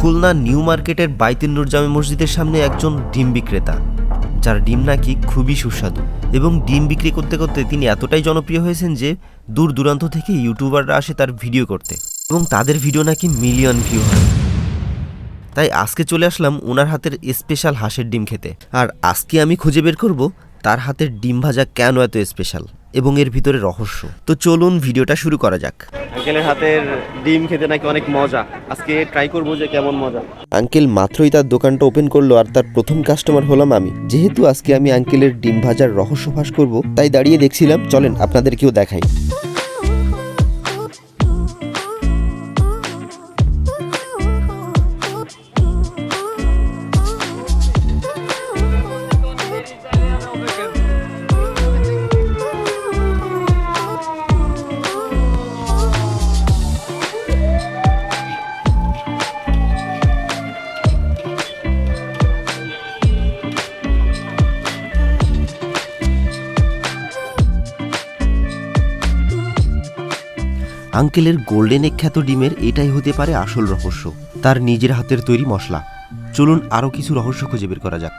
Khulna new মার্কেটের বাইতুল নূর জামে মসজিদের সামনে একজন ডিম বিক্রেতা, যার ডিম নাকি খুবই সুস্বাদু এবং ডিম বিক্রি করতে করতে তিনি এতটাই জনপ্রিয় হয়েছেন যে দূর দূরান্ত থেকে ইউটিউবাররা আসে তার ভিডিও করতে এবং তাদের ভিডিও নাকি মিলিয়ন ভিউ হয়। তাই আজকে চলে আসলাম ওনার হাতের স্পেশাল হাঁসের ডিম খেতে। আর আজকে আমি খুঁজে বের করব তার হাতের ডিম ভাজা কেন এত স্পেশাল এবং এর ভিতরে রহস্য। তো চলুন ভিডিওটা শুরু করা যাক। আঙ্কেলের হাতের ডিম খেতে নাকি অনেক মজা। আজকে ট্রাই করব যে কেমন মজা। আঙ্কেল মাত্রই তার দোকানটা ওপেন করল আর তার প্রথম কাস্টমার হলাম আমি। যেহেতু আজকে আমি আঙ্কেলের ডিম ভাজার রহস্য ফাঁস করব, তাই দাঁড়িয়ে দেখছিলাম, চলেন আপনাদেরকেও দেখাই। আঙ্কেলের গোল্ডেন খ্যাত ডিমের এটাই হতে পারে আসল রহস্য। তার নিজের হাতের তৈরি মশলা। চলুন আরও কিছু রহস্য খুঁজে বের করা যাক।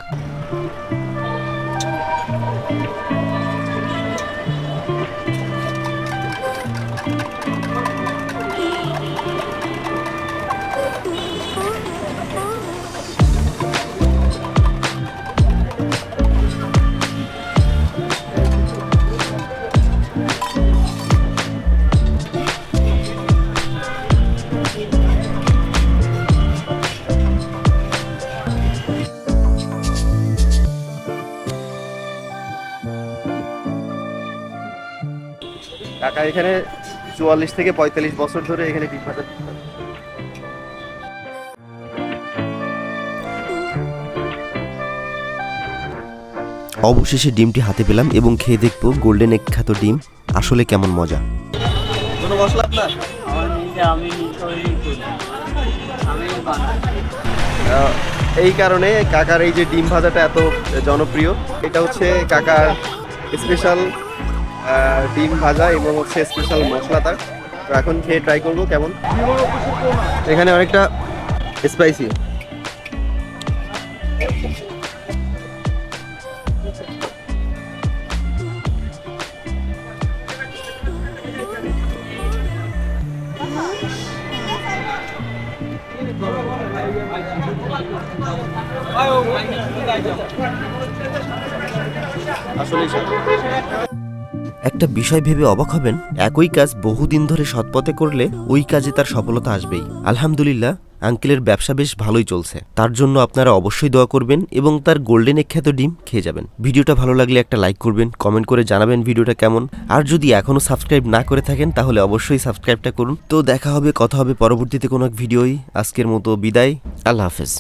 কাকা এখানে চুয়াল্লিশ থেকে পঁয়তাল্লিশ বছর ধরে এখানে ডিম ভাজা অবশেষে ডিমটি হাতে পেলাম এবং খেয়ে দেখব গোল্ডেন এক খ্যাত ডিম। আসলে কেমন মজা। কোনো মশলা আপনার? আমি এই কারণে কাকার এই যে ডিম ভাজাটা এত জনপ্রিয়। এটা হচ্ছে কাকার স্পেশাল ডিম ভাজা এবং হচ্ছে স্পেশাল মশলা তার। তো এখন খেয়ে ট্রাই করব, কেমন? এখানে অনেকটা স্পাইসি স্বাদ। একটা বিষয় ভেবে অবাক হবেন, একই কাজ বহুদিন ধরে সৎপথে করলে ওই কাজে তার সফলতা আসবেই। আলহামদুলিল্লাহ, আঙ্কেলের ব্যবসা বেশ ভালোই চলছে। তার জন্য আপনারা অবশ্যই দোয়া করবেন এবং তার গোল্ডেন খ্যাত ডিম খেয়ে যাবেন। ভিডিওটা ভালো লাগলে একটা লাইক করবেন, কমেন্ট করে জানাবেন ভিডিওটা কেমন। আর যদি এখনও সাবস্ক্রাইব না করে থাকেন, তাহলে অবশ্যই সাবস্ক্রাইবটা করুন। তো দেখা হবে, কথা হবে পরবর্তীতে কোনো এক ভিডিওই। আজকের মতো বিদায়, আল্লাহ হাফেজ।